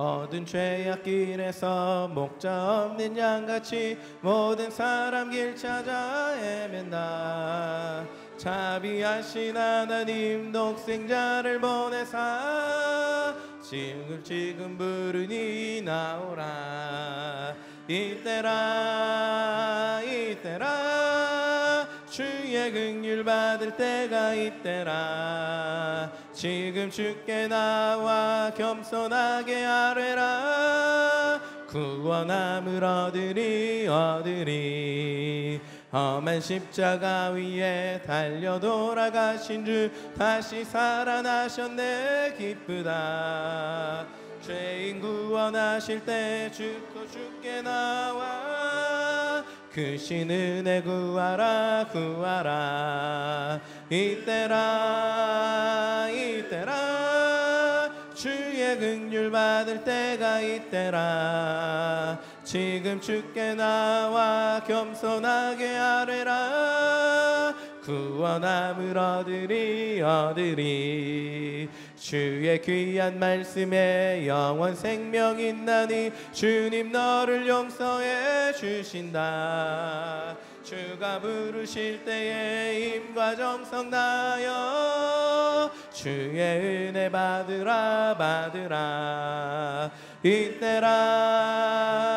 어두운 죄악길에서 목자 없는 양같이 모든 사람 길 찾아 헤맨다 자비하신 하나님 독생자를 보내사 지금 지금 부르니 나오라. 이때라 이때라. 주의 긍휼 받을 때가 이때라 지금 주께 나와 겸손하게 아뢰라. 구원함을 얻으리 얻으리. 험한 십자가 위에 달려 돌아가신 주 다시 살아나셨네. 기쁘다. 죄인 구원하실 때 죽고 죽게 나와 그신 은혜 구하라 구하라. 이때라 이때라. 주의 긍휼 받을 때가 이때라. 지금 주께 나와 겸손하게 아뢰라 구원함을 얻으리 얻으리. 주의 귀한 말씀에 영원 생명 있나니 주님 너를 용서해 주신다. 주가 부르실 때에 힘과 정성 다하여 주의 은혜 받으라 받으라. 이때라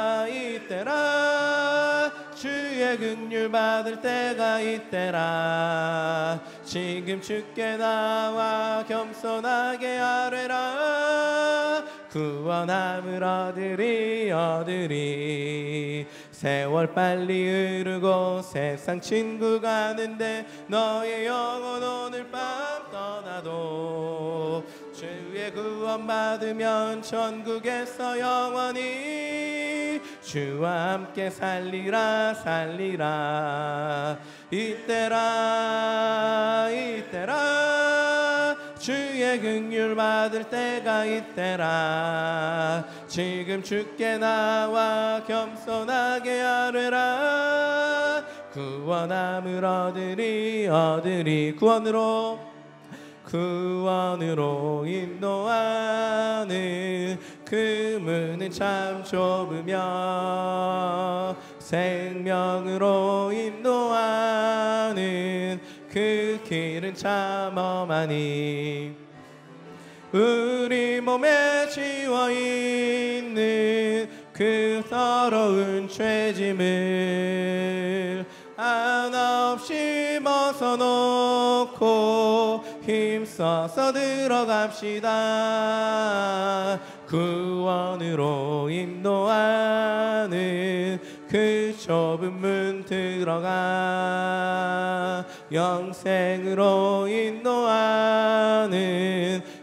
주의 긍휼 받을 때가 이때라. 지금 주께 나와 겸손하게 아뢰라. 구원함을 얻으리 얻으리. 세월 빨리 흐르고 세상 친구 가는데 너의 영혼 오늘 밤 떠나도 주의 구원 받으면 천국에서 영원히 주와 함께 살리라 살리라. 이때라 이때라. 주의 긍휼 받을 때가 이때라. 지금 주께 나와 겸손하게 아뢰라. 구원함을 얻으리 얻으리. 구원으로 구원으로 인도하는 그 문은 참 좁으며 생명으로 인도하는 그 길은 참 험하니 우리 몸에 지워 있는 그 더러운 죄짐을 한없이 벗어놓고 힘써서 들어갑시다 구원으로 인도하는 그 좁은 문 들어가 영생으로 인도하는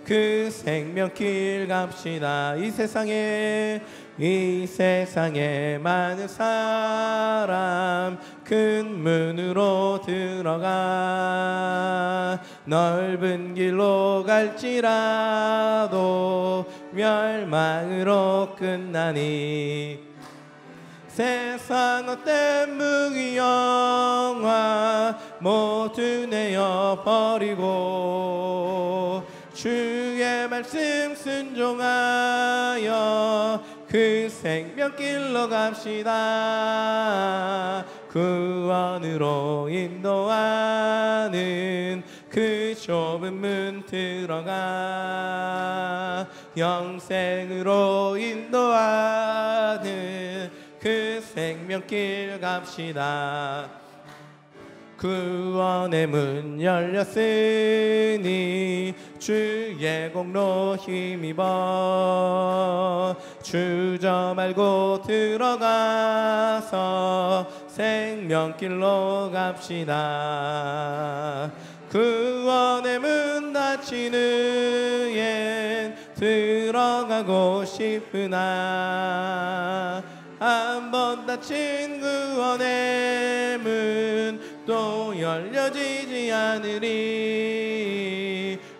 그 생명길 갑시다. 이 세상에 이 세상에 많은 사람 큰 문으로 들어가 넓은 길로 갈지라도 멸망으로 끝나니 세상 헛된 무기영화 모두 내어 버리고 주의 말씀 순종하여 그 생명길로 갑시다. 구원으로 인도하는 그 좁은 문 들어가 영생으로 인도하는 그 생명길 갑시다. 구원의 문 열렸으니 주의 공로 힘입어 주저 말고 들어가서 생명길로 갑시다. 구원의 문 닫히는 엔 들어가고 싶으나 한 번 닫힌 구원의 문 또 열려지지 않으리.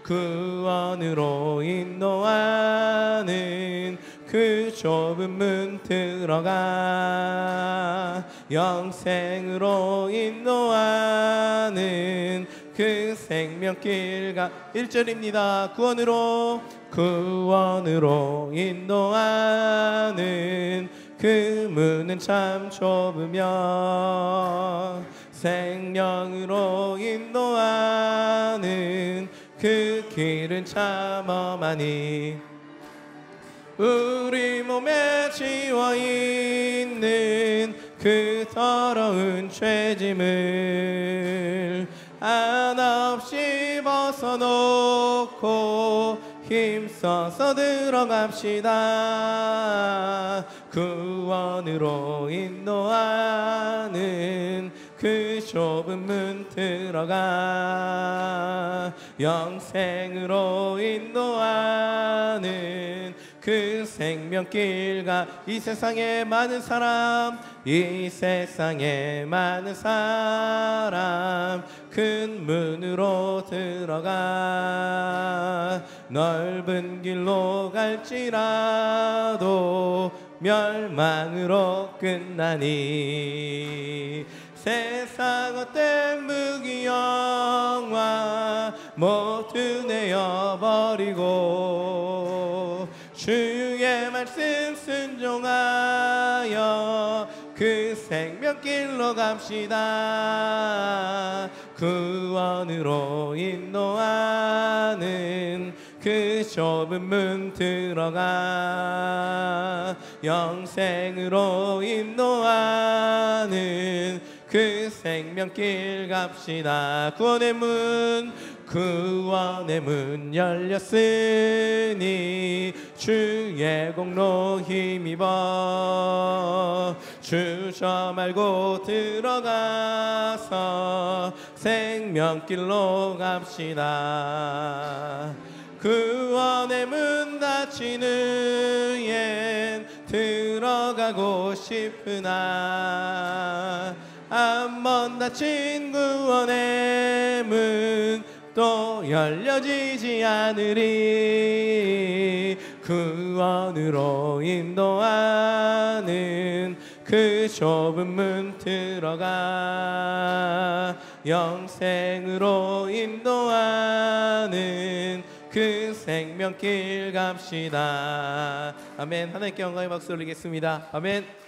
구원으로 인도하는 그 좁은 문 들어가 영생으로 인도하는 그 생명길가 1절입니다. 구원으로 구원으로 인도하는 그 문은 참 좁으며 생명으로 인도하는 그 길은 참 험하니 우리 몸에 지워 있는 그 더러운 죄짐을 하나 없이 벗어놓고 힘써서 들어갑시다. 구원으로 인도하는 그 좁은 문 들어가. 영생으로 인도하는 그 생명길과 이 세상에 많은 사람 이 세상에 많은 사람 큰 문으로 들어가 넓은 길로 갈지라도 멸망으로 끝나니 세상 어떤 무기영화 모두 내어버리고 주의 말씀 순종하여 그 생명길로 갑시다 구원으로 인도하는 그 좁은 문 들어가 영생으로 인도하는 그 생명길 갑시다. 구원의 문 구원의 문 열렸으니 주의 공로 힘입어 주저 말고 들어가서 생명길로 갑시다. 구원의 문 닫히는 엔 들어가고 싶으나 한번 닫힌 구원의 문 또 열려지지 않으리. 구원으로 인도하는 그 좁은 문 들어가 영생으로 인도하는 그 생명길 갑시다. 아멘. 하나님께 영광의 박수 올리겠습니다. 아멘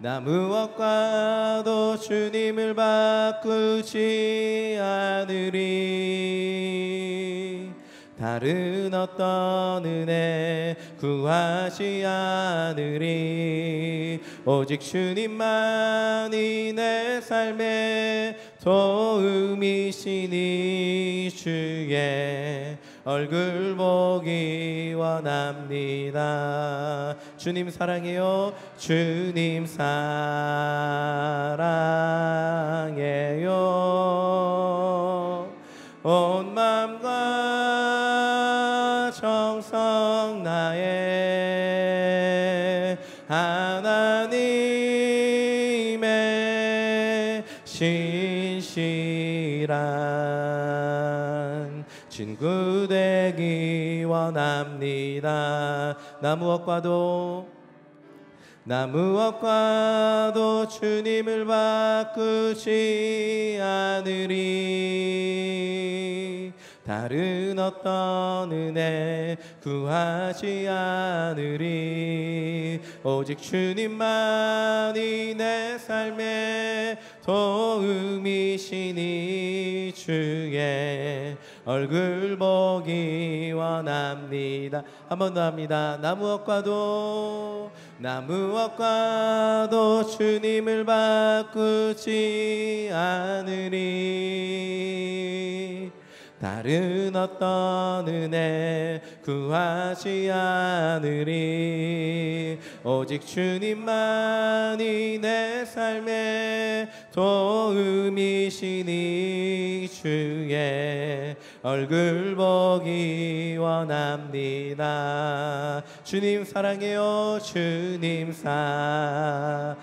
나 무엇과도 주님을 바꾸지 않으리. 다른 어떤 은혜 구하지 않으리. 오직 주님만이 내 삶의 도움이시니 주의 얼굴 보기 원합니다. 주님 사랑해요. 주님 사랑해요. 온 마음과 정성 나의 하나님 친구 되기 원합니다. 나 무엇과도 나 무엇과도 주님을 바꾸지 않으리. 다른 어떤 은혜 구하지 않으리. 오직 주님만이 내 삶의 도움이시니 주의 얼굴 보기 원합니다. 한 번 더 합니다. 나 무엇과도 나 무엇과도 주님을 바꾸지 않으리 다른 어떤 은혜 구하지 않으리. 오직 주님만이 내 삶의 도움이시니 주의 얼굴 보기 원합니다. 주님 사랑해요. 주님 사랑해요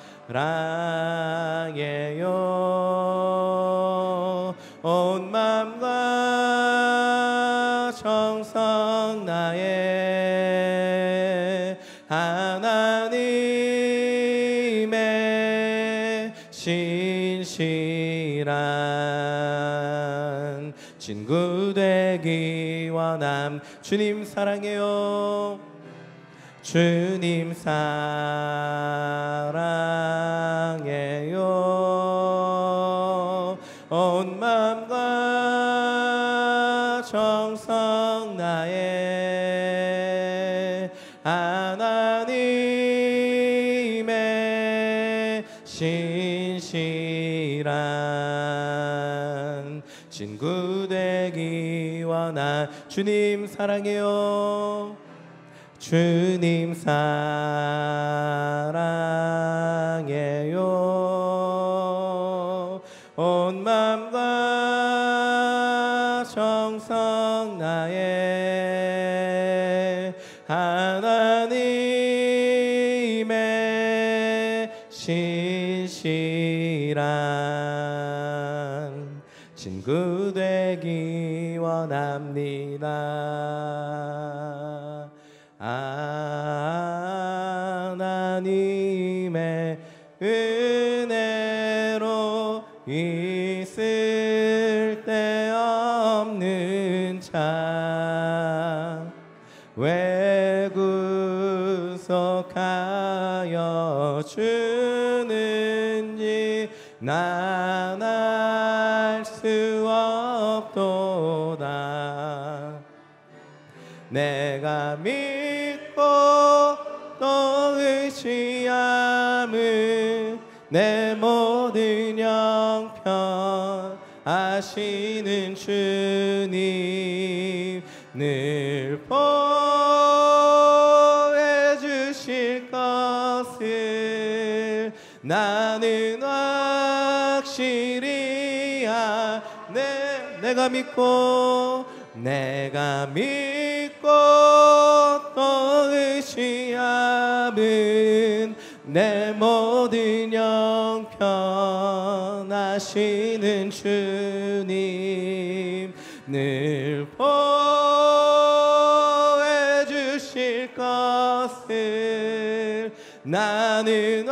원함. 주님 사랑해요. 주님 사랑해요. 온 맘과 정성 나의 하나님의 신실한 친구 원한 주님 사랑해요. 주님 사랑해요. 온 맘과 정성 나의 하나님의 신실한 친구 되기 원합니다. 하나님의 은혜로 있을 때 없는 자왜 구속하여 주는지 난알 믿고 또 의지함은 내 모든 형편 아시는 주님 늘 보여주실 것을 나는 확실히 아네 내가 믿고 내가 믿고 또 의지함은 내 모든 형편 아시는 주님 늘 보여주실 것을 나는